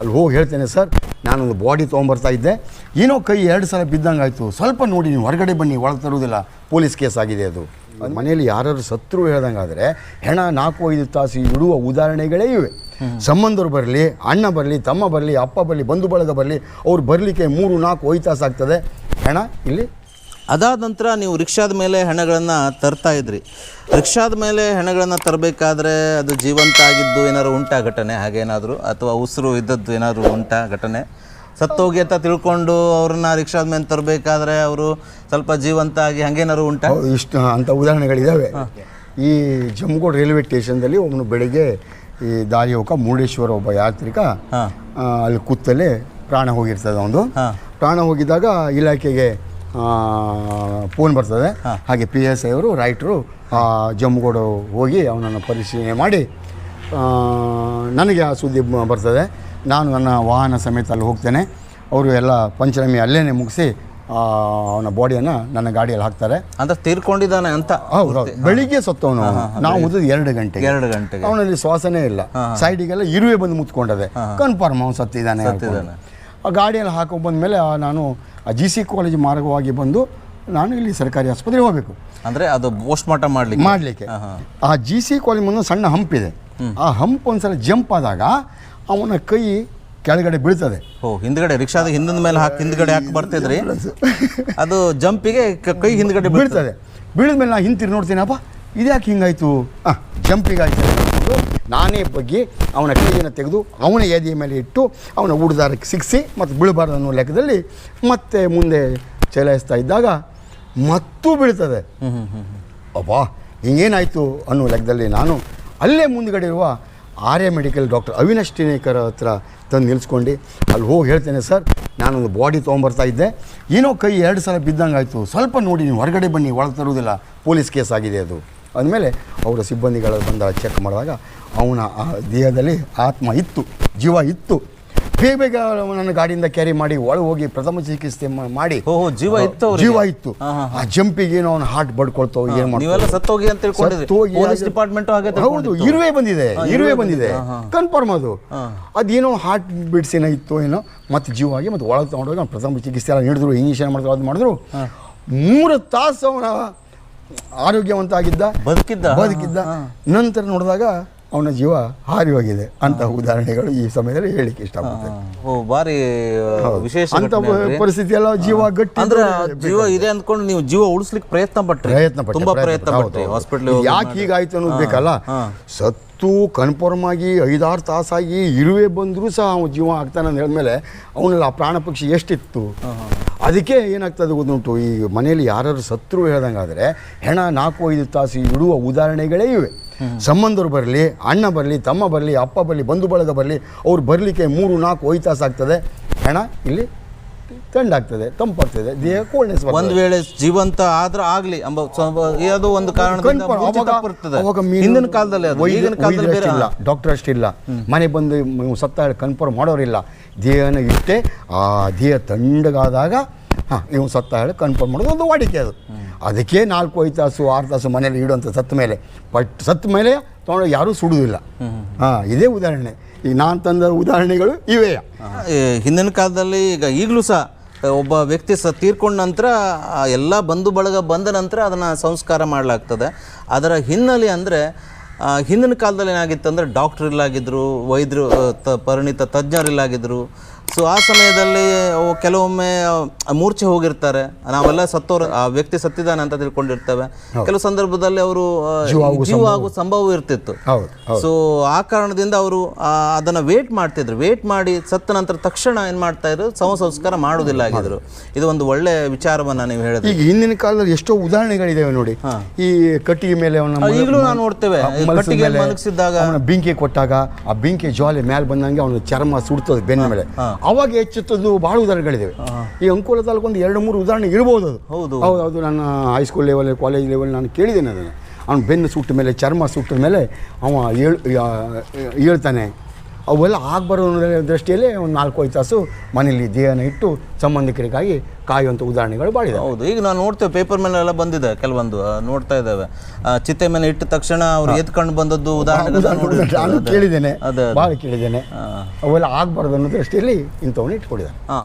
ಅಲ್ಲಿ ಹೋಗಿ ಹೇಳ್ತೇನೆ, ಸರ್, ನಾನೊಂದು ಬಾಡಿ ತೊಗೊಂಬರ್ತಾ ಇದ್ದೆ. ಏನೋ ಕೈ ಎರಡು ಸಲ ಬಿದ್ದಂಗೆ ಆಯಿತು ಸ್ವಲ್ಪ ನೋಡಿ ನೀವು ಹೊರಗಡೆ ಬನ್ನಿ, ಒಳಗೆ ತರುವುದಿಲ್ಲ. ಪೊಲೀಸ್ ಕೇಸ್ ಆಗಿದೆ ಅದು. ಮನೆಯಲ್ಲಿ ಯಾರಾದ್ರು ಸತ್ರು ಹೇಳ್ದಂಗಾದರೆ, ಹೆಣ ನಾಲ್ಕು ಐದು ತಾಸು ಇಡುವ ಉದಾಹರಣೆಗಳೇ ಇವೆ. ಸಂಬಂಧರು ಬರಲಿ, ಅಣ್ಣ ಬರಲಿ, ತಮ್ಮ ಬರಲಿ, ಅಪ್ಪ ಬರಲಿ, ಬಂಧು ಬಳಗ ಬರಲಿ, ಅವ್ರು ಬರಲಿಕ್ಕೆ ಮೂರು ನಾಲ್ಕು ಐದು ತಾಸು ಆಗ್ತದೆ. ಹೆಣ, ಇಲ್ಲಿ ಅದಾದ ನಂತರ ನೀವು ರಿಕ್ಷಾದ ಮೇಲೆ ಹೆಣಗಳನ್ನು ತರ್ತಾ ಇದ್ರಿ. ರಿಕ್ಷಾದ ಮೇಲೆ ಹೆಣಗಳನ್ನು ತರಬೇಕಾದ್ರೆ ಅದು ಜೀವಂತ ಆಗಿದ್ದು ಏನಾದ್ರು ಉಂಟಾ ಘಟನೆ? ಹಾಗೇನಾದರೂ? ಅಥವಾ ಉಸಿರು ಇದ್ದದ್ದು ಏನಾದರೂ ಉಂಟಾ ಘಟನೆ? ಸತ್ತೋಗಿ ಅಂತ ತಿಳ್ಕೊಂಡು ಅವ್ರನ್ನ ರಿಕ್ಷಾದ ಮೇಲೆ ತರಬೇಕಾದ್ರೆ ಅವರು ಸ್ವಲ್ಪ ಜೀವಂತ ಆಗಿ ಹಂಗೇನಾದ್ರು ಉಂಟಾ? ಇಷ್ಟು ಅಂತ ಉದಾಹರಣೆಗಳಿದ್ದಾವೆ ಈ ಜಮ್ಗೋಡ್ ರೈಲ್ವೆ ಸ್ಟೇಷನ್ದಲ್ಲಿ ಒಬ್ಬನು ಬೆಳಿಗ್ಗೆ ಈ ದಾರಿ ಹೋಗ ಮುರುಡೇಶ್ವರ ಒಬ್ಬ ಯಾತ್ರಿಕ ಹಾ. ಅಲ್ಲಿ ಕೂತಲ್ಲೇ ಪ್ರಾಣ ಹೋಗಿರ್ತದೆ ಅವನು. ಹಾ. ಪ್ರಾಣ ಹೋಗಿದ್ದಾಗ ಇಲಾಖೆಗೆ ಫೋನ್ ಬರ್ತದೆ. ಹಾಗೆ ಪಿ ಎಸ್ ಐ ಅವರು ರೈಟ್ರು ಜಮ್ಮುಗೋಡು ಹೋಗಿ ಅವನನ್ನು ಪರಿಶೀಲನೆ ಮಾಡಿ ನನಗೆ ಆ ಸುದ್ದಿ ಬರ್ತದೆ. ನಾನು ನನ್ನ ವಾಹನ ಸಮೇತ ಅಲ್ಲಿ ಹೋಗ್ತೇನೆ. ಅವರು ಎಲ್ಲ ಪಂಚನಮಿ ಅಲ್ಲೇ ಮುಗಿಸಿ ಅವನ ಬಾಡಿಯನ್ನು ನನ್ನ ಗಾಡಿಯಲ್ಲಿ ಹಾಕ್ತಾರೆ. ಅಂತ ತೀರ್ಕೊಂಡಿದ್ದಾನೆ ಅಂತ ಹೌದು ಹೌದು. ಬೆಳಿಗ್ಗೆ ಸತ್ತವನು ಅವನು. ನಾವು ಮುದ್ದು ಎರಡು ಗಂಟೆ ಎರಡು ಗಂಟೆ ಅವನಲ್ಲಿ ಶ್ವಾಸನೇ ಇಲ್ಲ. ಸೈಡಿಗೆಲ್ಲ ಇರುವೆ ಬಂದು ಮುತ್ಕೊಂಡದೆ. ಕನ್ಫರ್ಮ್ ಅವನು ಸತ್ತಿದ್ದಾನೆ ಸತ್ತಿದ್ದಾನೆ. ಆ ಗಾಡಿಯಲ್ಲಿ ಹಾಕೋ ಬಂದಮೇಲೆ ನಾನು ಆ ಜಿ ಸಿ ಕಾಲೇಜ್ ಮಾರ್ಗವಾಗಿ ಬಂದು ನಾನು ಇಲ್ಲಿ ಸರ್ಕಾರಿ ಆಸ್ಪತ್ರೆಗೆ ಹೋಗಬೇಕು. ಅಂದರೆ ಅದು ಪೋಸ್ಟ್ ಮಾರ್ಟಮ್ ಮಾಡ್ಲಿಕ್ಕೆ. ಮಾಡಲಿಕ್ಕೆ ಆ ಜಿ ಸಿ ಕಾಲೇಜ್ ಮುಂದೆ ಸಣ್ಣ ಹಂಪ್ ಇದೆ. ಆ ಹಂಪ್ ಒಂದ್ಸಲ ಜಂಪ್ ಆದಾಗ ಅವನ ಕೈ ಕೆಳಗಡೆ ಬೀಳ್ತದೆ. ಓ ಹಿಂದ್ಗಡೆ ರಿಕ್ಷಾದ ಹಿಂದಿನ ಮೇಲೆ ಹಾಕಿ ಹಿಂದ್ಗಡೆ ಹಾಕಿ ಬರ್ತಿದ್ರಿ ಅದು ಜಂಪಿಗೆ ಕ- ಕೈ ಹಿಂದ್ಗಡೆ ಬೀಳ್ತದೆ. ಬೀಳಿದ ಮೇಲೆ ನಾ ಹಿಂತಿರು ನೋಡ್ತೀನಪ್ಪ ಇದ್ಯಾಕೆ ಹಿಂಗಾಯ್ತು? ಹಾಂ ಜಂಪಿಗಾಯ್ತು ನಾನೇ ಬಗ್ಗಿ ಅವನ ಕೈಯನ್ನು ತೆಗೆದು ಅವನ ಎದೆಯ ಮೇಲೆ ಇಟ್ಟು ಅವನ ಊಡದಾರಕ್ಕೆ ಸಿಕ್ಕಿಸಿ ಮತ್ತು ಬೀಳಬಾರ್ದು ಅನ್ನೋ ಲೆಕ್ಕದಲ್ಲಿ ಮತ್ತೆ ಮುಂದೆ ಚಲಾಯಿಸ್ತಾ ಇದ್ದಾಗ ಮತ್ತೂ ಬೀಳ್ತದೆ. ಅಬ್ಬ ಹಿಂಗೇನಾಯಿತು ಅನ್ನೋ ಲೆಕ್ಕದಲ್ಲಿ ನಾನು ಅಲ್ಲೇ ಮುಂದ್ಗಡೆ ಇರುವ ಆರ್ಯ ಮೆಡಿಕಲ್ ಡಾಕ್ಟರ್ ಅವಿನಾಶ್ ಟಿನೇಕರ್ ಹತ್ರ ತಂದು ನಿಲ್ಸ್ಕೊಂಡು ಅಲ್ಲಿ ಹೋಗಿ ಹೇಳ್ತೇನೆ ಸರ್ ನಾನೊಂದು ಬಾಡಿ ತೊಗೊಂಬರ್ತಾ ಇದ್ದೆ. ಏನೋ ಕೈ ಎರಡು ಸಲ ಬಿದ್ದಂಗೆ ಆಯಿತು ಸ್ವಲ್ಪ ನೋಡಿ ನೀವು ಹೊರಗಡೆ ಬನ್ನಿ ಒಳಗೆ ತರುವುದಿಲ್ಲ. ಪೊಲೀಸ್ ಕೇಸ್ ಆಗಿದೆ ಅದು. ಅಂದಮೇಲೆ ಅವರ ಸಿಬ್ಬಂದಿಗಳು ಬಂದ ಚೆಕ್ ಮಾಡಿದಾಗ ಅವನ ಆ ದೇಹದಲ್ಲಿ ಆತ್ಮ ಇತ್ತು ಜೀವ ಇತ್ತು. ಬೇಗ ಬೇಗ ನನ್ನ ಗಾಡಿಯಿಂದ ಕ್ಯಾರಿ ಮಾಡಿ ಒಳಗೆ ಹೋಗಿ ಪ್ರಥಮ ಚಿಕಿತ್ಸೆ ಮಾಡಿ. ಜೀವ ಇತ್ತು ಜೀವ ಇತ್ತು. ಆ ಜಂಪಿಗೆ ಏನೋ ಅವ್ನ ಹಾರ್ಟ್ ಬಡ್ಕೊಳ್ತಾವ ಏನು ಸತ್ತೋಗಿ ಅಂತ ಪೊಲೀಸ್ ಡಿಪಾರ್ಟ್ಮೆಂಟ್ ಹೌದು. ಇರುವೆ ಬಂದಿದೆ ಇರುವೆ ಬಂದಿದೆ. ಕನ್ಫರ್ಮ್ ಅದು. ಅದೇನೋ ಹಾರ್ಟ್ ಬಿಡ್ಸ್ ಏನೋ ಇತ್ತು ಏನೋ ಮತ್ತೆ ಜೀವ ಆಗಿ ಮತ್ತೆ ಒಳಗೆ ತಗೊಂಡೋಗಿ ಅವ್ನು ಪ್ರಥಮ ಚಿಕಿತ್ಸೆ ಎಲ್ಲ ನೀಡಿದ್ರು ಇಂಜೆಕ್ಷನ್ ಮಾಡಿದ್ರು ಅದು ಮಾಡಿದ್ರು. ಮೂರು ತಾಸು ಅವನ ಆರೋಗ್ಯವಂತ ಆಗಿದ್ದ ಬದುಕಿದ್ದ. ಬದುಕಿದ್ದ. ನಂತರ ನೋಡಿದಾಗ ಅವನ ಜೀವ ಹಾರಿ ಹೋಗಿದೆ ಅಂತ ಉದಾಹರಣೆಗಳು ಈ ಸಮಯದಲ್ಲಿ ಹೇಳಿಕ್ಕೆ ಇಷ್ಟಪಡ್ತೇನೆ. ಓ ಬಾರಿ ವಿಶೇಷ ಅಂತ ಘಟನೆ ಪರಿಸ್ಥಿತಿ ಎಲ್ಲ ಜೀವ ಗಟ್ಟಿ ಅಂದ್ರೆ ಜೀವ ಇದೆ ಅಂದ್ಕೊಂಡು ನೀವು ಜೀವ ಉಳಿಸ್ಲಿಕ್ಕೆ ಪ್ರಯತ್ನ ಪಟ್ಟರೆ ಪ್ರಯತ್ನ ಪಟ್ಟೆ, ತುಂಬಾ ಪ್ರಯತ್ನ ಪಟ್ಟೆ ಹಾಸ್ಪಿಟಲ್ ಯಾಕೆ ಹೀಗಾಯ್ತು ಅನ್ನೋದು ಬೇಕಲ್ಲ? ಸತ್ತು ಕನ್ಫರ್ಮ್ ಆಗಿ ಐದಾರು ತಾಸಾಗಿ ಇರುವೆ ಬಂದರೂ ಸಹ ಅವನು ಜೀವ ಆಗ್ತಾನೆ ಅಂತ ಹೇಳಿದ್ಮೇಲೆ ಅವನಲ್ಲಿ ಆ ಪ್ರಾಣ ಪಕ್ಷಿ ಎಷ್ಟಿತ್ತು? ಅದಕ್ಕೆ ಏನಾಗ್ತದೆ ಗೊತ್ತುಂಟು? ಈ ಮನೆಯಲ್ಲಿ ಯಾರು ಸತ್ರು ಹೇಳ್ದಂಗಾದರೆ ಹೆಣ ನಾಲ್ಕು ಐದು ತಾಸು ಇಡುವ ಉದಾಹರಣೆಗಳೇ ಇವೆ. ಸಂಬಂಧರು ಬರಲಿ ಅಣ್ಣ ಬರಲಿ ತಮ್ಮ ಬರಲಿ ಅಪ್ಪ ಬರಲಿ ಬಂಧು ಬಳಗ ಬರಲಿ ಅವ್ರು ಬರಲಿಕ್ಕೆ ಮೂರು ನಾಲ್ಕು ಐದು ಆಗ್ತದೆ. ಹೆಣ ಇಲ್ಲಿ ತಂಡಾಗ್ತದೆ ತಂಪಾಗ್ತದೆ ದೇಹ ಕೋಲ್ಡ್ನೆಸ್ ಒಂದು ವೇಳೆ ಜೀವಂತ ಆದ್ರೆ ಆಗ್ಲಿ ಎಂಬ ಒಂದು ಕಾರಣದಿಂದ ಹಿಂದಿನ ಕಾಲದಲ್ಲಿ ಈಗಿನ ಕಾಲದಲ್ಲಿ ಬೇರೆ ಇಲ್ಲ ಡಾಕ್ಟರ್ ಅಷ್ಟಿಲ್ಲ. ಮನೆ ಬಂದು ಸತ್ತ ಕನ್ಫರ್ಮ್ ಮಾಡೋರಿಲ್ಲ. ದೇಹನ ಇಟ್ಟೆ ಆ ದೇಹ ತಂಡಗಾದಾಗ ಹಾಂ ನೀವು ಸತ್ತ ಹೇಳಿ ಕನ್ಫರ್ಮ್ ಮಾಡೋದು ಒಂದು ವಾಡಿಕೆ ಅದು. ಅದಕ್ಕೆ ನಾಲ್ಕು ಐದು ತಾಸು ಆರು ತಾಸು ಮನೇಲಿ ಇಡುವಂಥ ಸತ್ತ ಮೇಲೆ. ಬಟ್ ಸತ್ತ ಮೇಲೆ ತೊಗೊಂಡು ಯಾರೂ ಸುಡುವುದಿಲ್ಲ. ಹಾಂ, ಇದೇ ಉದಾಹರಣೆ. ಈಗ ನಾನು ತಂದ ಉದಾಹರಣೆಗಳು ಇವೆ ಹಿಂದಿನ ಕಾಲದಲ್ಲಿ ಈಗ ಈಗಲೂ ಸಹ ಒಬ್ಬ ವ್ಯಕ್ತಿ ಸ ತೀರ್ಕೊಂಡ ನಂತರ ಎಲ್ಲ ಬಂಧು ಬಳಗ ಬಂದ ನಂತರ ಅದನ್ನು ಸಂಸ್ಕಾರ ಮಾಡಲಾಗ್ತದೆ. ಅದರ ಹಿನ್ನೆಲೆ ಅಂದರೆ ಹಿಂದಿನ ಕಾಲದಲ್ಲಿ ಏನಾಗಿತ್ತು ಅಂದರೆ ಡಾಕ್ಟ್ರ್ ಇಲ್ಲಾಗಿದ್ರು, ವೈದ್ಯರು ತ, ಪರಿಣಿತ ತಜ್ಞರಿಲ್ಲಾಗಿದ್ರು ಸೊ ಆ ಸಮಯದಲ್ಲಿ ಅವು ಕೆಲವೊಮ್ಮೆ ಮೂರ್ಛೆ ಹೋಗಿರ್ತಾರೆ. ನಾವೆಲ್ಲ ಸತ್ತೋರು ಆ ವ್ಯಕ್ತಿ ಸತ್ತಿದ್ದಾನೆ ಅಂತ ತಿಳ್ಕೊಂಡಿರ್ತೇವೆ. ಕೆಲವು ಸಂದರ್ಭದಲ್ಲಿ ಅವರು ಜೀವ ಆಗುವ ಸಂಭವ. ಇರ್ತಿತ್ತು. ಸೊ ಆ ಕಾರಣದಿಂದ ಅವರು ಅದನ್ನ ವೇಟ್ ಮಾಡ್ತಿದ್ರು. ವೇಟ್ ಮಾಡಿ ಸತ್ತ ನಂತರ ತಕ್ಷಣ ಏನ್ ಮಾಡ್ತಾ ಇದ್ರು? ಸಮ ಸಂಸ್ಕಾರ ಮಾಡುವುದಿಲ್ಲ ಆಗಿದ್ರು. ಇದು ಒಂದು ಒಳ್ಳೆ ವಿಚಾರವನ್ನ ನೀವು ಹೇಳಿದ್ರೆ. ಈಗ ಹಿಂದಿನ ಕಾಲದಲ್ಲಿ ಎಷ್ಟೋ ಉದಾಹರಣೆಗಳಿದಾವೆ ನೋಡಿ. ಈ ಕಟ್ಟಿಗೆ ಮೇಲೆ ಈಗಲೂ ನಾವು ನೋಡ್ತೇವೆ. ಕಟ್ಟಿಗೆ ಬೆಂಕಿ ಕೊಟ್ಟಾಗ ಆ ಬೆಂಕಿ ಜ್ವಾಲೆ ಮೇಲೆ ಬಂದಂಗೆ ಅವನ ಚರ್ಮ ಸುಡ್ತದೆ ಬೆನ್ನ ಮೇಲೆ. ಅವಾಗ ಹೆಚ್ಚುತ್ತದ್ದು ಬಹಳ ಉದಾಹರಣೆಗಳಿದ್ದಾವೆ ಈ ಅಂಕೋಲ ತಾಲೂಕೊಂದು ಎರಡು ಮೂರು ಉದಾಹರಣೆ ಇರ್ಬೋದು ಅದು. ಹೌದು. ಹೌದು ಹೌದು ನನ್ನ ಹೈಸ್ಕೂಲ್ ಲೆವೆಲ್ ಕಾಲೇಜ್ ಲೆವೆಲ್ ನಾನು ಕೇಳಿದ್ದೇನೆ ಅದನ್ನು. ಅವ್ನು ಬೆನ್ನು ಸುಟ್ಟ ಮೇಲೆ ಚರ್ಮ ಸುಟ್ಟ ಮೇಲೆ ಅವ ಹೇಳ್ತಾನೆ. ಅವೆಲ್ಲ ಆಗಬಾರ್ದು ಅನ್ನೋ ದೃಷ್ಟಿಯಲ್ಲಿ ಒಂದು ನಾಲ್ಕು ಐದು ತಾಸು ಮನೆಯಲ್ಲಿ ದೇಹನ ಇಟ್ಟು ಸಂಬಂಧಿಕರಿಗಾಗಿ ಕಾಯುವಂಥ ಉದಾಹರಣೆಗಳು ಬಾಳಿದೆ ಹೌದು ಈಗ ನಾವು ನೋಡ್ತೇವೆ ಪೇಪರ್ ಮೇಲೆ ಎಲ್ಲ ಬಂದಿದೆ ಕೆಲವೊಂದು ನೋಡ್ತಾ ಇದ್ದಾವೆ. ಆ, ಚಿತೆ ಮೇಲೆ ಇಟ್ಟ ತಕ್ಷಣ ಅವ್ರು ಎತ್ಕೊಂಡು ಬಂದದ್ದು ಉದಾಹರಣೆ ನಾನು ಕೇಳಿದ್ದೇನೆ ಅದೇ ಭಾಳ ಕೇಳಿದ್ದೇನೆ. ಅವೆಲ್ಲ ಆಗಬಾರ್ದು ಅನ್ನೋ ದೃಷ್ಟಿಯಲ್ಲಿ ಇಂಥವನ್ನ ಇಟ್ಕೊಂಡಿದ್ದಾರೆ ಹಾಂ.